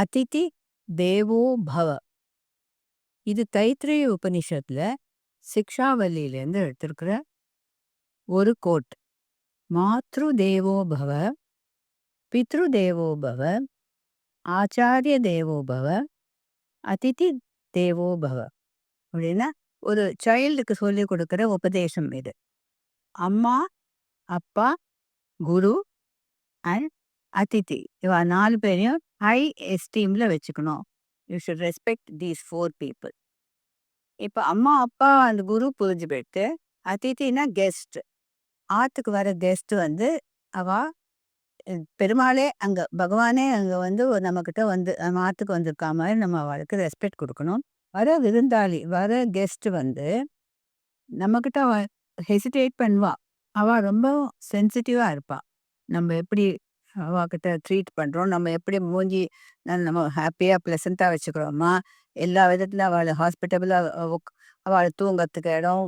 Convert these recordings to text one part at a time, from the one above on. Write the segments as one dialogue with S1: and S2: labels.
S1: அதிதி தேவோ பவ. இது தைத்திரிய உபனிஷத்துல சிக்ஷாவல்லியிலேருந்து எடுத்திருக்கிற ஒரு கோட். மாத்ரு தேவோ பவ பித்ரு தேவோ பவ ஆச்சாரிய தேவோ பவ அதிதி தேவோ பவ. அப்படின்னா ஒரு சைல்டுக்கு சொல்லி கொடுக்குற உபதேசம் இது. அம்மா அப்பா குரு அண்ட் அதிதி. இவ நாலு பேரையும் ஹை எஸ்டீம்ல வச்சுக்கணும். You should respect these four people இப்போ அம்மா அப்பா அந்த குரு புரிஞ்சு போயிட்டு அதித்தினா கெஸ்ட் ஆற்றுக்கு வர கெஸ்ட் வந்து அவ பெருமாளே அங்க பகவானே அங்க வந்து நம்மக்கிட்ட வந்து நம்ம ஆற்றுக்கு வந்திருக்கா மாதிரி நம்ம அவளுக்கு ரெஸ்பெக்ட் கொடுக்கணும். வர விருந்தாளி வர கெஸ்ட் வந்து நம்மக்கிட்ட அவ ஹெசிடேட் பண்ணுவா. அவ ரொம்ப சென்சிட்டிவாக இருப்பாள் நம்ம எப்படி அவகிட்ட ட்ரீட் பண்ணுறோம் நம்ம எப்படி மூஞ்சி நம்ம ஹாப்பியாக ப்ளசண்ட்டாக வச்சுக்கிறோமா? எல்லா விதத்துல அவளை ஹாஸ்பிட்டபிளாக அவளை தூங்கிறதுக்கு இடம்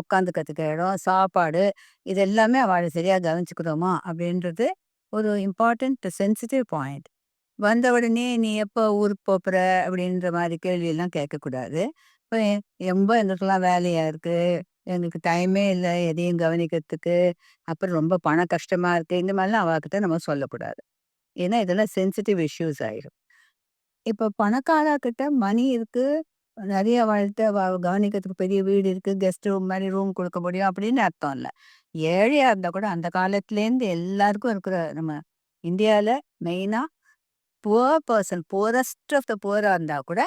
S1: உட்காந்துக்கிறதுக்கு இடம் சாப்பாடு இது எல்லாமே அவளை சரியாக கவனிச்சுக்கிறோமா? அப்படின்றது ஒரு இம்பார்ட்டண்ட் சென்சிட்டிவ் பாயிண்ட் வந்த உடனே நீ எப்போ ஊருக்கு போகிற அப்படின்ற மாதிரி கேள்வியெல்லாம் கேட்கக்கூடாது. இப்போ ரொம்ப எங்களுக்கெல்லாம் வேலையாக இருக்குது எங்களுக்கு டைமே இல்லை எதையும் கவனிக்கிறதுக்கு. அப்புறம் ரொம்ப பண கஷ்டமா இருக்கு. இந்த மாதிரிலாம் அவகிட்ட நம்ம சொல்லக்கூடாது. ஏன்னா இதெல்லாம் சென்சிட்டிவ் இஷ்யூஸ் ஆயிடும் இப்போ பணக்காராக்கிட்ட மணி இருக்கு. நிறைய வாழ்த்த கவனிக்கிறதுக்கு பெரிய வீடு இருக்கு. கெஸ்ட் ரூம் மாதிரி ரூம் கொடுக்க முடியும் அப்படின்னு அர்த்தம் இல்லை. ஏழையா இருந்தா கூட அந்த காலத்துலேருந்து எல்லாருக்கும் இருக்கிற நம்ம இந்தியாவில் மெயினாக poor person poorest of the புவராக இருந்தால் கூட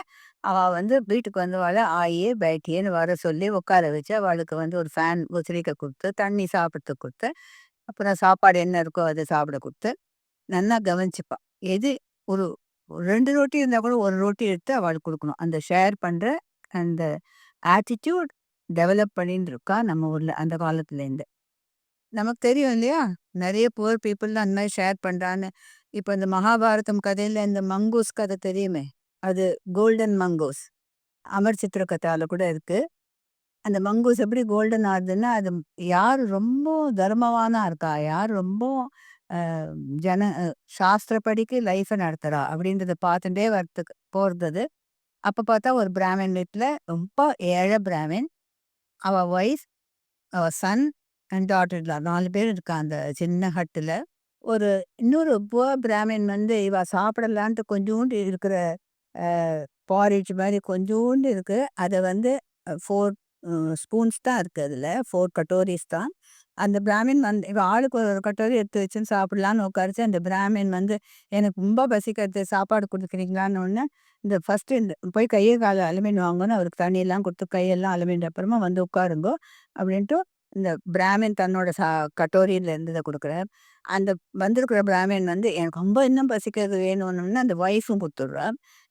S1: அவள் வந்து வீட்டுக்கு வந்து அவளை ஆயே பேட்டியேன்னு வர சொல்லி உட்கார வச்சு அவளுக்கு வந்து ஒரு ஃபேன் உசிரிக்க கொடுத்து தண்ணி சாப்பிட்றதுக்கு கொடுத்து அப்புறம் சாப்பாடு என்ன இருக்கோ அதை சாப்பிட கொடுத்து நல்லா கவனிச்சுப்பாள் எது ஒரு ரெண்டு ரொட்டி இருந்தால் கூட ஒரு ரொட்டி எடுத்து அவளுக்கு கொடுக்கணும். அந்த ஷேர் பண்ணுற அந்த ஆட்டிடியூட் டெவலப் பண்ணின்னு இருக்கா நம்ம ஊரில் அந்த காலத்துலேருந்து நமக்கு தெரியும் இல்லையா? நிறைய புவர் பீப்புள் அந்த மாதிரி ஷேர் பண்ணுறான்னு இப்போ இந்த மகாபாரதம் கதையில் இந்த மங்கூஸ் கதை தெரியுமே? அது கோல்டன் மங்கூஸ். அமர் சித்திர கதாவில் கூட இருக்கு. அந்த மங்கூஸ் எப்படி கோல்டன் ஆகுதுன்னா அது யார் ரொம்ப தர்மவானா இருக்கா? யார் ரொம்ப ஜன சாஸ்திரப்படிக்கு லைஃபை நடத்துறா? அப்படின்றத பார்த்துட்டே வரத்துக்கு போறது. அப்ப பார்த்தா ஒரு பிராமின் வீட்டில் ரொம்ப ஏழை பிராமின் அவ ஒய்ஃப் அவ சன் அண்ட் டாட்டர் நாலு பேர் இருக்கா அந்த சின்ன ஹட்டில் ஒரு இன்னொரு புவர் பிராமின் வந்து இவ சாப்பிடலான்ட்டு கொஞ்சோண்டு இருக்கிற பாரிஜ் மாதிரி கொஞ்சோண்டு இருக்குது அதை வந்து ஃபோர் ஸ்பூன்ஸ் தான் இருக்குது அதில். ஃபோர் கட்டோரிஸ் தான். அந்த பிராமின் வந்து இப்போ ஆளுக்கு ஒரு ஒரு கட்டோரி எடுத்து வச்சுன்னு சாப்பிட்லான்னு உட்காரிச்சு. அந்த பிராமின் வந்து எனக்கு ரொம்ப பசிக்கிறது சாப்பாடு கொடுத்துக்கிறீங்களான்னு ஒன்று இந்த ஃபஸ்ட்டு இந்த போய் கையை காலை அலுமின் வாங்கணும். அவருக்கு தண்ணியெல்லாம் கொடுத்து கையெல்லாம் அலுமின் அப்புறமா வந்து உட்காருங்கோ அப்படின்ட்டு இந்த பிராமின் தன்னோட சா கட்டோரியில் இருந்ததை கொடுக்குறார். அந்த வந்திருக்கிற பிராமின் வந்து எனக்கு ரொம்ப இன்னும் பசிக்கிறது வேணும்னு அந்த ஒய்ஃபும் கொடுத்துட்றா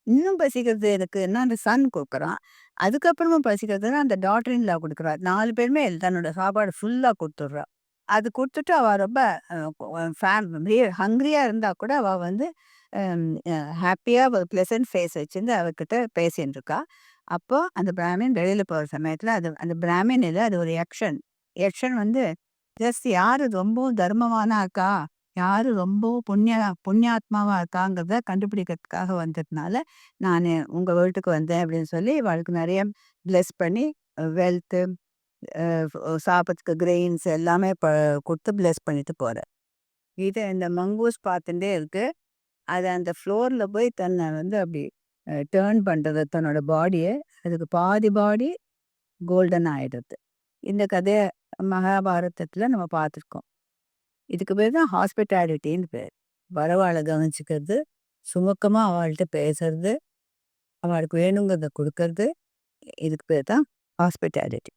S1: இன்னும் பசிக்கிறது எனக்கு அந்த சன் கொடுக்குறான். அதுக்கப்புறமா பசிக்கிறதுனா அந்த டாட்டர் இன்லா கொடுக்குறா. நாலு பேருமே தன்னோட சாப்பாடு ஃபுல்லாக கொடுத்துட்றா. அது கொடுத்துட்டு அவள் ரொம்ப ஹங்க்ரியா இருந்தால் கூட அவள் வந்து ஹாப்பியாக ஒரு ப்ளசன்ட் ஃபேஸ் வச்சுருந்து அவர்கிட்ட பேசின்னு இருக்கா அப்போ அந்த பிராமின் வெளியில் போகிற சமயத்தில் அது அந்த பிராமின் இல்லை அது ஒரு எக்ஷன் எக்ஷன் வந்து ஜஸ்ட் யார் ரொம்பவும் தர்மமானாக்கா யார் ரொம்ப புண்ணிய புண்ணியாத்மாவாக இருக்காங்கிறத கண்டுபிடிக்கிறதுக்காக வந்ததுனால நான் உங்கள் வீட்டுக்கு வந்தேன் அப்படின்னு சொல்லி அவளுக்கு நிறைய பிளெஸ் பண்ணி வெல்த்து சாப்பிட்றதுக்கு கிரெயின்ஸ் எல்லாமே ப கொடுத்து பிளெஸ் பண்ணிட்டு போகிறேன் இது இந்த மங்கூஸ் பார்த்துட்டே இருக்குது அது அந்த ஃப்ளோரில் போய் தன்னை வந்து அப்படி டேர்ன் பண்ணுறது தன்னோட பாடியை அதுக்கு பாதி பாடி கோல்டன் ஆகிடுது இந்த கதையை மகாபாரதத்தில் நம்ம பார்த்துருக்கோம். இதுக்கு பேர் தான் ஹாஸ்பிட்டாலிட்டின்னு பேர். வரவாளை கவனிச்சுக்கிறது. சுமக்கமாக அவள்கிட்ட பேசுறது அவளுக்கு வேணுங்கிறத கொடுக்கறது இதுக்கு பேர் தான் ஹாஸ்பிட்டாலிட்டி.